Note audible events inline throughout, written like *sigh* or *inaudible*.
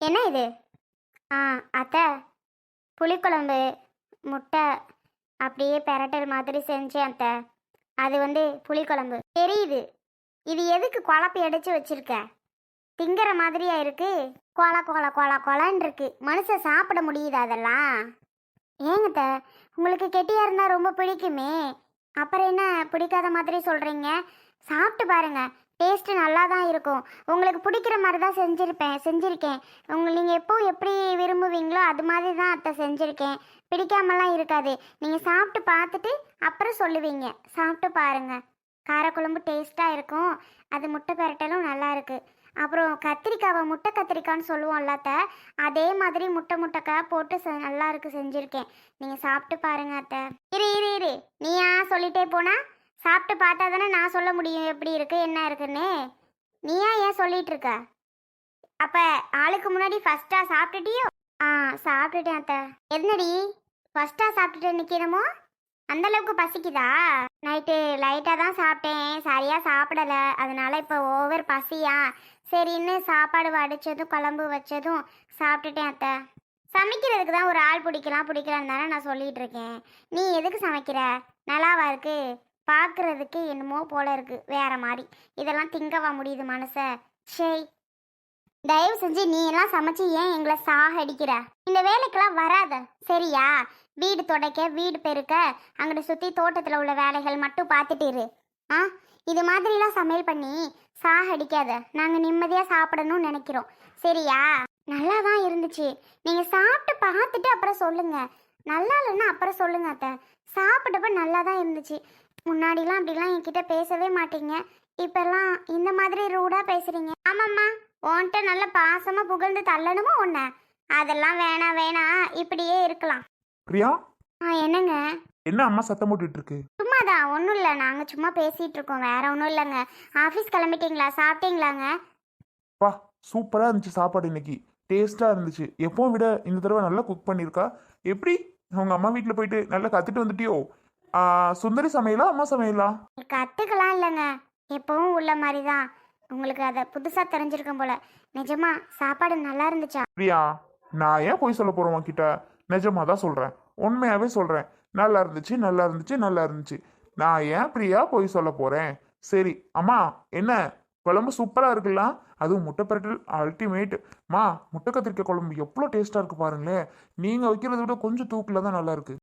என்ன இது? ஆ அத்தை புளிக்குழம்பு முட்டை அப்படியே பெரட்டல் மாதிரி செஞ்சேன் அத்தை. அது வந்து புளிக்குழம்பு. தெரியுது. இது எதுக்கு குழப்பி அடிச்சு வச்சிருக்க? திங்கிற மாதிரியா இருக்கு? கொல கொல கொல கொலன்னு இருக்கு. மனுஷன் சாப்பிட முடியுது அதெல்லாம்? ஏங்கத்த உங்களுக்கு கெட்டியா இருந்தால் ரொம்ப பிடிக்குமே. அப்புறம் என்ன பிடிக்காத மாதிரி சொல்றீங்க? சாப்பிட்டு பாருங்க. டேஸ்ட்டு நல்லா தான் இருக்கும். உங்களுக்கு பிடிக்கிற மாதிரி தான் செஞ்சுருப்பேன் செஞ்சுருக்கேன். உங்கள் நீங்கள் எப்போ எப்படி விரும்புவீங்களோ அது மாதிரி தான் அத்தை செஞ்சுருக்கேன். பிடிக்காமலாம் இருக்காது. நீங்கள் சாப்பிட்டு பார்த்துட்டு அப்புறம் சொல்லுவீங்க. சாப்பிட்டு பாருங்கள் காரக்குழம்பு டேஸ்ட்டாக இருக்கும். அது முட்டை பரட்டலும் நல்லா இருக்குது அப்புறம் கத்திரிக்காவை முட்டை கத்திரிக்கான்னு சொல்லுவோம்ல அத்தை அதே மாதிரி முட்டை முட்டைக்காய் போட்டு செ- நல்லாயிருக்கு செஞ்சுருக்கேன். நீங்கள் சாப்பிட்டு பாருங்க அத்தை. இரு இரு இரு. நீயா சொல்லிட்டே போனால் சாப்பிட்டு பார்த்தா தானே நான் சொல்ல முடியும் எப்படி இருக்கு என்ன இருக்குன்னு. நீயா ஏன் சொல்லிட்டு இருக்க? அப்ப ஆளுக்கு முன்னாடி ஃபர்ஸ்டா சாப்பிட்டுட்டியோ? ஆ சாப்பிட்டுட்டேன் அத்தை. என்னடி? ஃபர்ஸ்டா சாப்பிட்டுட்டு நிற்கிறமோ அந்த அளவுக்கு பசிக்குதா? நைட்டு லைட்டாக தான் சாப்பிட்டேன். சரியாக சாப்பிடலை. அதனால இப்போ ஓவர் பசியா? சரின்னு சாப்பாடு வடித்ததும் குழம்பு வச்சதும் சாப்பிட்டுட்டேன் அத்தை. சமைக்கிறதுக்கு தான் ஒரு ஆள் பிடிக்கலாம் பிடிக்கலான்னு தானே நான் சொல்லிகிட்டு இருக்கேன். நீ எதுக்கு சமைக்கிற? நல்லாவா இருக்குது பார்க்குறதுக்கே என்னமோ போல இருக்கு. வேற மாதிரி இதெல்லாம் திங்கவா முடியுது மனசை. ஷேய் தயவு செஞ்சு நீ எல்லாம் சமைச்சு ஏன் எங்களை சாகடிக்கிற? இந்த வேலைக்கெல்லாம் வராத. சரியா? வீடு துடைக்க வீடு பெருக்க அங்கிட்ட சுற்றி தோட்டத்தில் உள்ள வேலைகள் மட்டும் பார்த்துட்டு இரு. ஆ? இது மாதிரிலாம் சமையல் பண்ணி சாகடிக்காத. நாங்கள் நிம்மதியாக சாப்பிடணும்னு நினைக்கிறோம். சரியா? நல்லா தான் இருந்துச்சு. நீங்கள் சாப்பிட்டு பார்த்துட்டு அப்புறம் சொல்லுங்கள் நல்லா இல்லைன்னா அப்புறம் சொல்லுங்க அத்தை. சாப்பிட்டப்ப நல்லா தான் இருந்துச்சு. முன்னாடிலாம் அப்படிலாம் என்கிட்ட பேசவே மாட்டீங்க. இப்பெல்லாம் இந்த மாதிரி ரூடாக பேசுறீங்க. ஆமாம்மா உன்கிட்ட நல்ல பாசமாக புகழ்ந்து தள்ளணுமா உன்னை? அதெல்லாம் வேணாம் வேணாம் இப்படியே இருக்கலாம். பிரியா? ஆ என்னங்க? என்ன அம்மா சத்தம் போட்டுட்டு இருக்கு சும்மாதான் ஒன்றும் இல்லை. நாங்கள் சும்மா பேசிகிட்டு இருக்கோம் வேற ஒன்றும் இல்லைங்க. ஆஃபீஸ் கிளம்பிட்டீங்களா? சாப்பிட்டீங்களாங்க? பா சூப்பரா இருந்துச்சு சாப்பாடு இன்னைக்கு. டேஸ்டா இருந்துச்சு. எப்பவும் விட இந்த தடவை நல்லா குக் பண்ணியிருக்கா எப்படி? உங்க அம்மா வீட்டில் போயிட்டு நல்லா கத்துட்டு வந்துட்டியோ? சுந்தரி சமையலா அம்மா சமையலா? கற்றுக்கலாம் இல்லைங்க. எப்பவும் உள்ள மாதிரி தான் உங்களுக்கு அதை புதுசாக தெரிஞ்சிருக்கும் போல. நிஜமா சாப்பாடு நல்லா இருந்துச்சா? பிரியா நான் ஏன் போய் சொல்ல போறேன் உன்கிட்ட? நிஜமா தான் சொல்றேன். உண்மையாவே சொல்றேன். நல்லா இருந்துச்சு நல்லா இருந்துச்சு நல்லா இருந்துச்சு. நான் ஏன் பிரியா போய் சொல்ல போறேன்? சரி அம்மா என்ன? குழம்பு சூப்பரா இருக்குல்ல? அதுவும் முட்டை பரட்டல் அல்டிமேட் மா முட்டை கத்திரிக்காய் குழம்பு எவ்வளோ டேஸ்டா இருக்கு பாருங்களேன். நீங்க வைக்கிறத விட கொஞ்சம் தூக்கில் தான் நல்லா இருக்கு.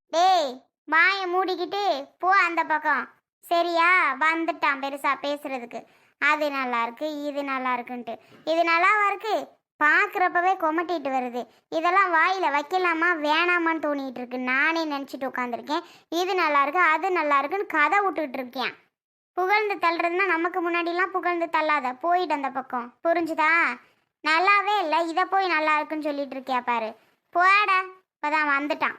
வாயை மூடிக்கிட்டு போ அந்த பக்கம். சரியா? வந்துட்டான் பெருசா பேசுறதுக்கு. அது நல்லா இருக்கு இது நல்லா இருக்குன்ட்டு. இது நல்லாவா இருக்கு? பார்க்குறப்பவே கொமட்டிட்டு வருது. இதெல்லாம் வாயில் வைக்கலாமா வேணாமான்னு தோணிட்டு இருக்கு. நானே நினச்சிட்டு உட்காந்துருக்கேன் இது நல்லா இருக்கு அது நல்லா இருக்குன்னு கதை விட்டுக்கிட்டு இருக்கேன் புகழ்ந்து தள்ளுறதுன்னா நமக்கு முன்னாடிலாம் புகழ்ந்து தள்ளாத. போயிட்டு அந்த பக்கம். புரிஞ்சுதா? நல்லாவே இல்லை இதை போய் நல்லா இருக்குன்னு சொல்லிட்டு இருக்கியா பாரு. போடா. இப்போதான் வந்துட்டான்.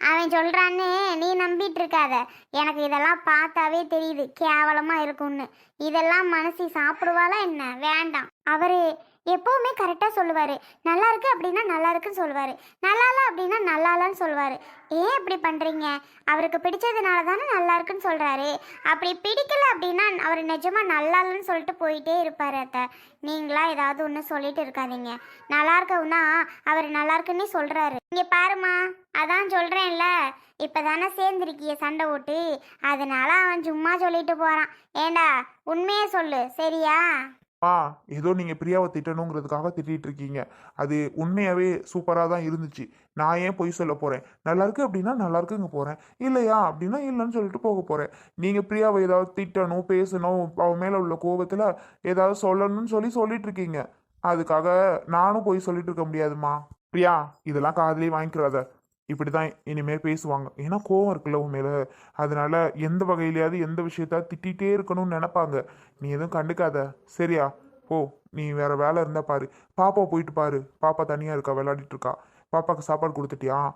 அவன் சொல்கிறான்னு நீ நம்பிட்டு இருக்காத எனக்கு இதெல்லாம் பார்த்தாவே தெரியுது. கேவலமாக இருக்கும்னு. இதெல்லாம் மனசு சாப்பிடுவாளா என்ன? வேண்டாம். அவர் எப்போவுமே கரெக்டாக சொல்லுவார். நல்லா இருக்கு அப்படின்னா நல்லா இருக்குன்னு சொல்லுவாரு. நல்லா அப்படின்னா நல்லா இல்லைன்னு சொல்லுவாரு. ஏன் இப்படி பண்ணுறீங்க அவருக்கு பிடிச்சதுனால தானே நல்லா இருக்குன்னு சொல்கிறாரு அப்படி பிடிக்கல அப்படின்னா அவர் நிஜமாக நல்லா இல்லைன்னு சொல்லிட்டு போயிட்டே இருப்பார் அத்தை. நீங்களா ஏதாவது ஒன்று சொல்லிட்டு இருக்காதீங்க. நல்லா இருக்கவுன்னா அவர் நல்லா இருக்குன்னே சொல்கிறாரு இங்கே பாருமா அதான் சொல்கிறேன்ல இப்போ தானே சேர்ந்திருக்கிய சண்டை ஓட்டு அதனால அவன் சும்மா சொல்லிட்டு போகிறான் ஏண்டா உண்மையே சொல்லு சரியா? ஆ ஏதோ நீங்கள் பிரியாவை திட்டணுங்கிறதுக்காக திட்டிட்டு இருக்கீங்க. அது உண்மையாகவே சூப்பராக தான் இருந்துச்சு. நான் ஏன் பொய் சொல்ல போகிறேன் நல்லாயிருக்கு அப்படின்னா நல்லாயிருக்குங்க போகிறேன் இல்லையா அப்படின்னா இல்லைன்னு சொல்லிட்டு போக போகிறேன் நீங்கள் பிரியாவை ஏதாவது திட்டணும் பேசணும் அவன் மேலே உள்ள கோபத்தில் ஏதாவது சொல்லணும்னு சொல்லி சொல்லிட்டு இருக்கீங்க. அதுக்காக நானும் போய் சொல்லிட்டு இருக்க முடியாதுமா பிரியா இதெல்லாம் காதலே வாங்கிக்கிறாத. இப்படி தான் இனிமேல் பேசுவாங்க. ஏன்னா கோவம் இருக்குல்ல உன் மேலே. அதனால எந்த வகையிலையாவது எந்த விஷயத்த திட்டிகிட்டே இருக்கணும்னு நினைப்பாங்க. நீ எதுவும் கண்டுக்காத. சரியா? போ. நீ வேற வேலை இருந்தா பாரு. பாப்பா போயிட்டு பாரு. பாப்பா தனியா இருக்கா? விளையாடிட்டு இருக்கா? பாப்பாக்கு சாப்பாடு கொடுத்துட்டியா?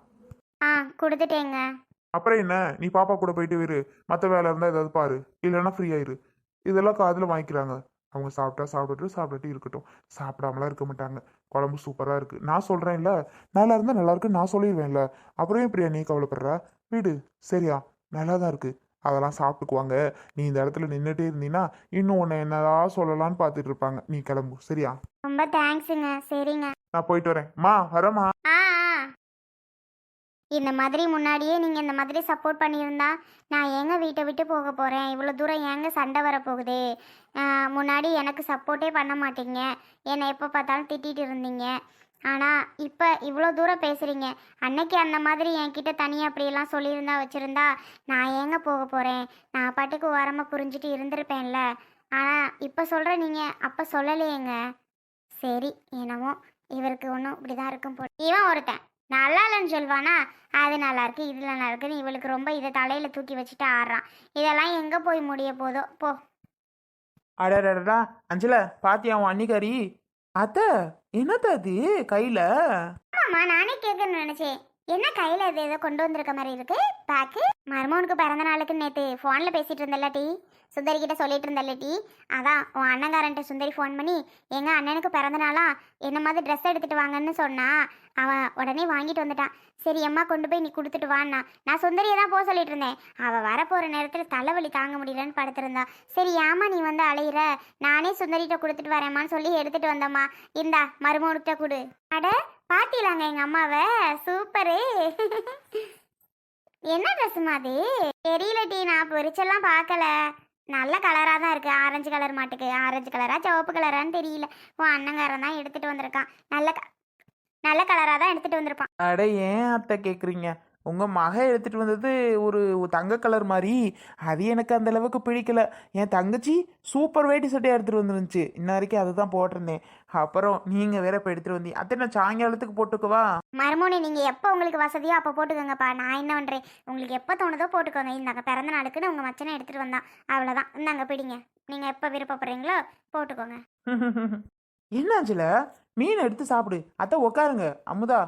ஆ கொடுத்துட்டேங்க. அப்புறம் என்ன? நீ பாப்பா கூட போயிட்டு இரு. மற்ற வேலை இருந்தா ஏதாவது பாரு. இல்லைன்னா ஃப்ரீ ஆயிரு இதெல்லாம் காதில் வாங்கிக்கிறாங்க. அவங்க சாப்பிட்டா சாப்பிட்டுட்டு சாப்பிட்டுட்டு இருக்கட்டும். சாப்பிடாமலாம் இருக்க மாட்டாங்க. குழம்பு சூப்பராக இருக்கு. நான் சொல்றேன்ல? நல்லா இருந்தா நல்லா இருக்கு நான் சொல்லிடுவேன்ல. அப்புறம் ஏன் பிரியா நீ கவலைப்படுற? வீடு. சரியா? நல்லா தான் இருக்கு. அதெல்லாம் சாப்பிட்டுக்குவாங்க. நீ இந்த இடத்துல நின்றுட்டே இருந்தீன்னா இன்னும் உன்னை என்னதான் சொல்லலாம்னு பார்த்துட்டு இருப்பாங்க. நீ கிளம்பு. சரியா? ரொம்ப தேங்க்ஸுங்க சரிங்க. நான் போயிட்டு வரேன். மா ஆ. இந்த மாதிரி முன்னாடியே நீங்கள் இந்த மாதிரி சப்போர்ட் பண்ணியிருந்தா நான் ஏங்க வீட்டை விட்டு போக போகிறேன் இவ்வளோ தூரம் ஏங்க சண்டை வரப்போகுது? முன்னாடி எனக்கு சப்போர்ட்டே பண்ண மாட்டீங்க. என்னை எப்போ பார்த்தாலும் திட்டிகிட்டு இருந்தீங்க. ஆனால் இப்போ இவ்வளோ தூரம் பேசுகிறீங்க அன்னைக்கு அந்த மாதிரி என்கிட்ட தனியாக அப்படியெல்லாம் சொல்லியிருந்தா வச்சுருந்தா நான் ஏங்க போக போகிறேன் நான் பாட்டுக்கு ஓரமாக புரிஞ்சுட்டு இருந்திருப்பேன்ல. ஆனால் இப்போ சொல்கிற நீங்கள் அப்போ சொல்லலையேங்க. சரி என்னமோ இவருக்கு ஒன்றும் இப்படி தான் இருக்கும் போல. இவன் ஒருத்தன். நல்லா இல்லைன்னு சொல்வானா? அது நல்லா இருக்குது இது நல்லா இருக்குன்னு இவளுக்கு ரொம்ப இதை தலையில் தூக்கி வச்சுட்டு ஆடுறான். இதெல்லாம் எங்கே போய் முடிய போதோ? போ. அடடடா அஞ்சல பாத்தியா உன் அன்னிக்காரி அத்த என்னத்த அது கையில? ஆமாம்மா நானே கேட்கணும்னு நினைச்சேன். என்ன கையில இது ஏதோ கொண்டு வந்திருக்க மாதிரி இருக்கு? பேக்கு மர்மோனுக்கு பிறந்த நாளுக்கு நேற்று ஃபோனில் பேசிட்டு இருந்தல்ல டி? சுந்தரி கிட்ட சொல்லிட்டு இருந்தல்ல டி? அதான் உன் அண்ணங்காரன்ட்ட சுந்தரி ஃபோன் பண்ணி எங்க அண்ணனுக்கு பிறந்த நாளா? என்ன மாதிரி ட்ரெஸ் எடுத்துட்டு வாங்கன்னு சொன்னா அவன் உடனே வாங்கிட்டு வந்துட்டான். சரி அம்மா கொண்டு போய் நீ கொடுத்துட்டு வான்னா நான் சுந்தரியை தான் போக சொல்லிட்டு இருந்தேன் அவள் வரப்போகிற நேரத்தில் தலைவலி தாங்க முடியலன்னு படுத்திருந்தா. சரி ஏமா நீ வந்து அலையிற? நானே சுந்தரிகிட்ட கொடுத்துட்டு வரேம்மான்னு சொல்லி எடுத்துட்டு வந்தம்மா. இந்தா மருமகனுக்கிட்ட கொடு. அட பாத்திலாங்க எங்க அம்மாவை. சூப்பரு. என்ன ட்ரெஸ் அது? தெரியல டி நான் பொரிச்செல்லாம் பார்க்கல நல்ல கலராக தான் இருக்கு. ஆரஞ்சு கலர் மாட்டுக்கு. ஆரஞ்சு கலரா சிவப்பு கலரான்னு தெரியல. உன் அண்ணங்காரன் தான் எடுத்துட்டு வந்திருக்கான். நல்ல க- நல்ல கலராக தான் எடுத்துட்டு வந்திருப்பான். அட ஏன் அத்தை கேக்குறீங்க? உங்க மக எடுத்துட்டு வந்தது ஒரு தங்க கலர் மாதிரி அது எனக்கு அந்த அளவுக்கு பிடிக்கல. என் தங்கச்சி சூப்பர் வேட்டி சட்டையா எடுத்துட்டு வந்துருந்துச்சு. இன்ன வரைக்கும் அதுதான் போட்டிருந்தேன். அப்புறம் நீங்க வேற இப்ப எடுத்துட்டு வந்தீங்க அத்தை நான் சாயங்காலத்துக்கு போட்டுக்கவா? மருமோனே நீங்கள் எப்போ உங்களுக்கு வசதியோ அப்போ போட்டுக்கோங்கப்பா. நான் என்ன பண்ணுறேன் உங்களுக்கு எப்போ தோணுதோ போட்டுக்கோங்க. இந்தாங்க பிறந்த நாளுக்குன்னு உங்கள் மச்சனை எடுத்துகிட்டு வந்தான். அவ்வளோதான் இந்தாங்க பிடிங்க. நீங்கள் எப்போ விருப்பப்படுறீங்களோ போட்டுக்கோங்க. *laughs* என்ன அஞ்சல மீன் எடுத்து சாப்பிடு. அத்தை உட்காருங்க அமுதா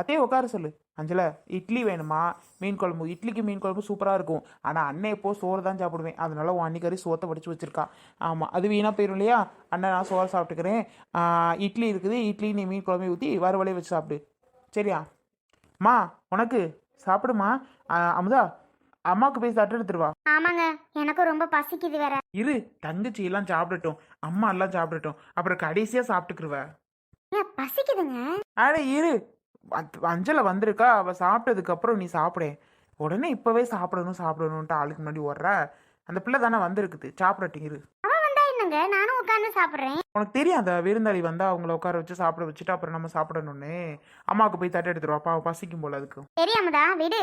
அத்தையே உட்கார சொல்லு. அஞ்சல இட்லி வேணுமா? மீன் குழம்பு. இட்லிக்கு மீன் குழம்பு சூப்பராக இருக்கும். ஆனால் அண்ணன் எப்போ சோறு தான் சாப்பிடுவேன். அதனால உன் அன்னிக்கறி சோத்தை வடிச்சு வச்சிருக்கா. ஆமாம் அது வீணாக போயிடும் இல்லையா? அண்ணன் நான் சோறு சாப்பிட்டுக்கிறேன். இட்லி இருக்குது. இட்லி நீ மீன் குழம்பு ஊற்றி வறுவலே வச்சு சாப்பிடு. சரியா? மா உனக்கு சாப்பிடுமா? அமுதா அம்மாவுக்கு போய் தட்டு எடுத்துட்டு வா. ஆமாங்க. எனக்கும் ரொம்ப பசிக்குது வேற. இரு தங்கச்சி எல்லாம் சாப்பிடட்டும். அம்மா எல்லாம் சாப்பிடட்டும். அப்புறம் கடைசியாக சாப்பிட்டுக்குருவ. பசிக்குதுங்க? அட இரு. அஞ்சலை வந்திருக்கா. அவ சாப்பிட்டதுக்கு அப்புறம் நீ சாப்பிடேன் உடனே இப்பவே சாப்பிடணும் சாப்பிடணும்ட்டு ஆளுக்கு முன்னாடி ஓடுற. அந்த பிள்ளை தானே வந்திருக்குது. சாப்பிடட்டும் இரு. என்னங்க? நானும் உட்காந்து சாப்பிட்றேன். உனக்கு தெரியும் அந்த விருந்தாளி வந்தா அவங்கள உட்கார வச்சு சாப்பிட வச்சுட்டு அப்புறம் நம்ம சாப்பிடணும்னு. அம்மாவுக்கு போய் தட்டு எடுத்துருவா. பாவம் பசிக்கும் போல அதுக்கு. தெரியாமதா விடு.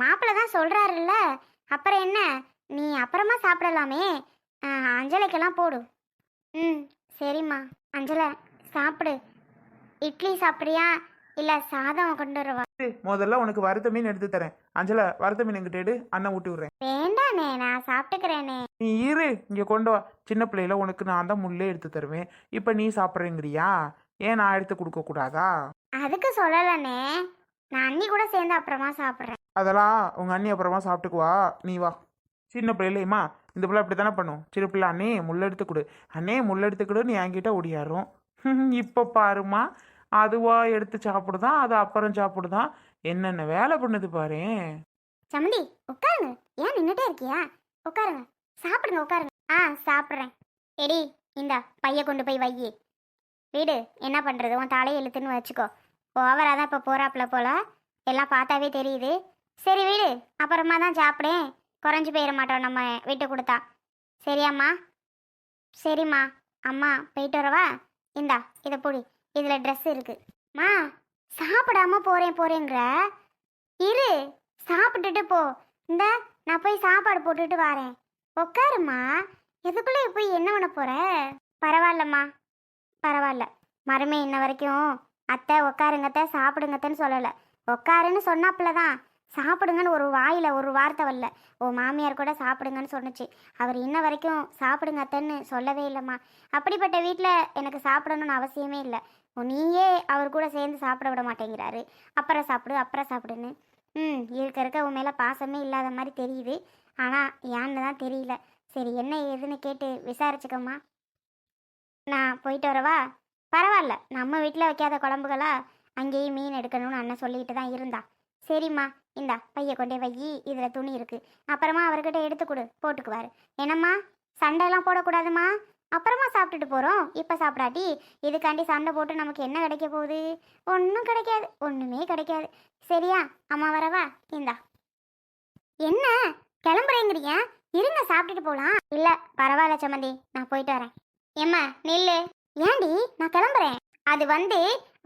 மாப்பிள்ளை தான் சொல்கிறாருல்ல அப்புறம் என்ன? நீ அப்புறமா சாப்பிடலாமே. அஞ்சலைக்கெல்லாம் போடு. ம் சரிம்மா. அஞ்சலை. சாப்பிடு. இட்லி சாப்பிட்றியா? இல்லை சாதம் கொண்டு வரவா? முதல்ல உனக்கு வறுத்த மீன் எடுத்து தரேன். அஞ்சலை வறுத்த மீன் எங்கிட்ட எடு. அண்ணன் ஊட்டி விடுறேன். வேண்டாண்ணே நான் சாப்பிட்டுக்கிறேனே நீ இரு இங்க கொண்டு வா. சின்ன பிள்ளையில உனக்கு நான் தான் முள்ளே எடுத்து தருவேன். இப்போ நீ சாப்பிட்றேங்கிறியா? ஏன் நான் எடுத்து கொடுக்க கூடாதா? அதுக்கு சொல்லலண்ணே. நான் அண்ணி கூட சேர்ந்து அப்புறமா சாப்பிட்றேன். அதெல்லாம் உங்க அண்ணி அப்புறமா சாப்பிட்டுக்குவா நீ வா. சின்ன பிள்ளையிலையுமா இந்த பிள்ளை அப்படி தானே பண்ணும்? சின்ன பிள்ளை அண்ணே முள்ள எடுத்து கொடு. அண்ணே முள்ள எடுத்து கொடு நீ என்கிட்ட ஒடியாரும் *laughs* இப்போ பாருமா அதுவா எடுத்து சாப்பிடுதான் அது அப்புறம் சாப்பிடுதான் என்னென்ன வேலை பண்ணுது பாரு? சம்மந்தி உட்காருங்க. ஏன் நின்றுட்டே இருக்கியா? உட்காருங்க. சாப்பிடுங்க உட்காருங்க. ஆ சாப்பிட்றேன். எடி இந்தா பைய கொண்டு போய் வையி வீடு என்ன பண்ணுறது உன் தலையை இழுத்துன்னு வச்சுக்கோ. ஓவராக தான் இப்போ போகிறாப்புல போல. எல்லாம் பார்த்தாவே தெரியுது. சரி வீடு. அப்புறமா தான் சாப்பிடேன். குறைஞ்சி போயிட மாட்டோம் நம்ம வீட்டு கொடுத்தா. சரியாம்மா? சரிம்மா. அம்மா போயிட்டு வரவா? இந்தா இதை புடி. இதில் ட்ரெஸ் இருக்கு. மா சாப்பிடாம போகிறேன் போகிறேங்கிற இரு சாப்பிட்டுட்டு போ. இந்த நான் போய் சாப்பாடு போட்டுட்டு வரேன். உக்காருமா. எதுக்குள்ளே போய் என்ன பண்ண போகிற பரவாயில்லம்மா. பரவாயில்ல. மருமே இன்ன வரைக்கும் அத்தை உக்காருங்கத்த சாப்பிடுங்கத்தன்னு சொல்லலை. உட்காருன்னு சொன்னாப்புல தான் சாப்பிடுங்கன்னு ஒரு வாயில் ஒரு வார்த்தை வரல. ஓ மாமியார் கூட சாப்பிடுங்கன்னு சொன்னுச்சு. அவர் இன்ன வரைக்கும் சாப்பிடுங்க அத்தைன்னு சொல்லவே இல்லைம்மா. அப்படிப்பட்ட வீட்டில் எனக்கு சாப்பிடணும்னு அவசியமே இல்லை. நீயே அவர் கூட சேர்ந்து சாப்பிட விட மாட்டேங்கிறாரு. அப்புறம் சாப்பிடு அப்புறம் சாப்பிடுன்னு. ம் இருக்க இருக்க உன் மேலே பாசமே இல்லாத மாதிரி தெரியுது. ஆனால் ஏன்னு தான் தெரியல. சரி என்ன ஏதுன்னு கேட்டு விசாரிச்சுக்கம்மா. நான் போயிட்டு வரவா? பரவாயில்ல. நம்ம வீட்டில் வைக்காத குழம்புகளா? அங்கேயும் மீன் எடுக்கணும்னு அண்ணன் சொல்லிக்கிட்டு தான் இருந்தா சரிம்மா. இந்தா பைய கொண்டே வை இதில் துணி இருக்கு. அப்புறமா அவர்கிட்ட எடுத்து கொடு போட்டுக்குவார். என்னம்மா சண்டையெல்லாம் போடக்கூடாதும்மா அப்புறமா சாப்பிட்டுட்டு போகிறோம் இப்போ சாப்பிடாட்டி இதுக்காண்டி சண்டை போட்டு நமக்கு என்ன கிடைக்க போகுது? ஒன்றும் கிடைக்காது ஒன்றுமே கிடைக்காது. சரியா அம்மா வரவா இந்தா. என்ன கிளம்புறேங்கிறீங்க இருங்க சாப்பிட்டுட்டு போகலாம் இல்லை பரவாயில்ல சம்மந்தி நான் போயிட்டு வரேன். ஏம்மா நில்லு. ஏண்டி நான் கிளம்புறேன். அது வந்து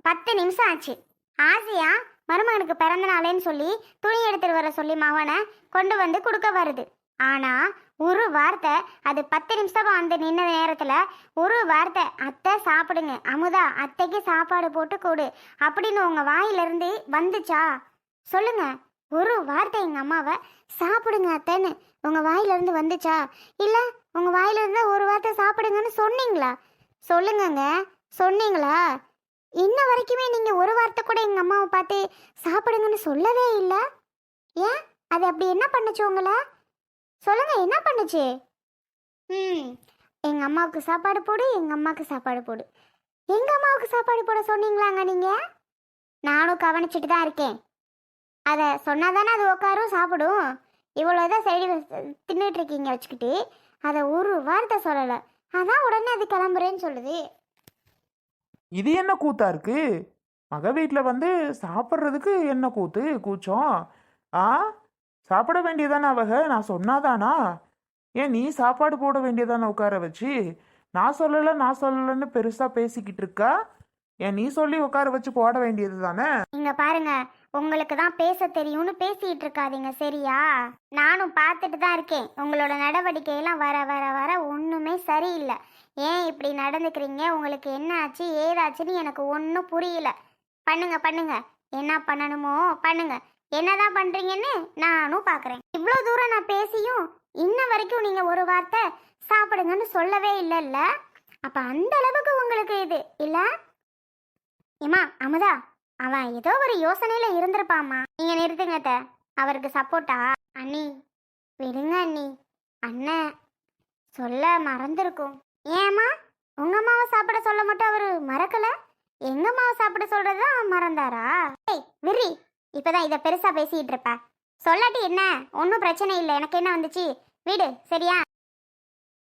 பத்து நிமிஷம் ஆச்சு. ஆசையா மருமகனுக்கு பிறந்த நாளேன்னு சொல்லி துணி எடுத்துட்டு வர சொல்லி மகனை கொண்டு வந்து கொடுக்க வருது. ஆனா ஒரு வார்த்தை அது பத்து நிமிஷம் வந்து நின்ன நேரத்துல ஒரு வார்த்தை அத்தை சாப்பிடுங்க அமுதா அத்தைக்கு சாப்பாடு போட்டு கொடு அப்படின்னு உங்க வாயிலிருந்து வந்துச்சா? சொல்லுங்க. ஒரு வார்த்தை எங்க அம்மாவை சாப்பிடுங்க அத்தைன்னு உங்க வாயிலிருந்து வந்துச்சா? இல்ல உங்க வாயிலிருந்து ஒரு வார்த்தை சாப்பிடுங்கன்னு சொன்னீங்களா? சொல்லுங்கங்க. சொன்னீங்களா? இன்ன வரைக்குமே நீங்க ஒரு வார்த்தை கூட எங்க அம்மாவை பார்த்து சாப்பிடுங்கன்னு சொல்லவே இல்லை. ஏன்? அது அப்படி என்ன பண்ணுச்சு உங்களை? சொல்லுங்க என்ன பண்ணுச்சு? ம் எங்க அம்மாவுக்கு சாப்பாடு போடு எங்க அம்மாவுக்கு சாப்பாடு போடு. எங்க அம்மாவுக்கு சாப்பாடு போட சொன்னீங்களாங்க நீங்க? நானும் கவனிச்சுட்டு தான் இருக்கேன். அதை சொன்னாதானே அது உட்காரும் சாப்பிடும். இவ்வளோதான் சைடு தின்னுட்டு இருக்கீங்க வச்சுக்கிட்டு. அதை ஒரு வார்த்தை சொல்லலை. அதான் உடனே அது கிளம்புறேன்னு சொல்லுது. இது என்ன கூத்தா இருக்கு? மக வீட்டில் வந்து சாப்பிட்றதுக்கு என்ன கூத்து? கூச்சம். ஆ? சாப்பிட வேண்டியதானே அவக? நான் சொன்னாதானா? ஏன் நீ சாப்பாடு போட வேண்டியதானே உட்கார வச்சு? நான் சொல்லலை நான் சொல்லலைன்னு பெருசாக பேசிக்கிட்டு இருக்கா? ஏன் நீ சொல்லி உட்கார வச்சு போட வேண்டியது தானே இங்கே பாருங்க. உங்களுக்கு தான் பேச தெரியும்னு பேசிட்டு இருக்காதீங்க சரியா? நானும் பார்த்துட்டு தான் இருக்கேன். உங்களோட நடவடிக்கையெல்லாம் வர வர வர ஒன்றுமே சரியில்லை. ஏன் இப்படி நடந்துக்கிறீங்க? உங்களுக்கு என்ன ஆச்சு? ஏதாச்சுன்னு எனக்கு ஒன்றும் புரியல. பண்ணுங்க பண்ணுங்க. என்ன பண்ணணுமோ பண்ணுங்க. என்னதான் பண்றீங்கன்னு நானும் பார்க்குறேன் இவ்வளோ தூரம் நான் பேசியும் இன்ன வரைக்கும் நீங்க ஒரு வார்த்தை சாப்பிடுங்கன்னு சொல்லவே இல்லைல்ல. அப்ப அந்த அளவுக்கு உங்களுக்கு இது இல்லை? ஏமா அமுதா அவன் ஏதோ ஒரு யோசனையில இருந்திருப்பாமா நீங்க நிறுத்துங்க அவருக்கு சப்போர்ட்டா அண்ணி விடுங்க அண்ணி. அண்ணன் சொல்ல மறந்துருக்கும். ஏம்மா? உங்க அம்மாவை சாப்பிட சொல்ல மட்டும் அவரு மறக்கல? எங்க அம்மாவை சாப்பிட சொல்றதுதான் மறந்தாரா? ஏய் விரி. இப்பதான் இதை பெருசா பேசிட்டு இருப்ப. சொல்லாட்டி என்ன? ஒன்றும் பிரச்சனை இல்லை. எனக்கு என்ன வந்துச்சு? வீடு சரியா?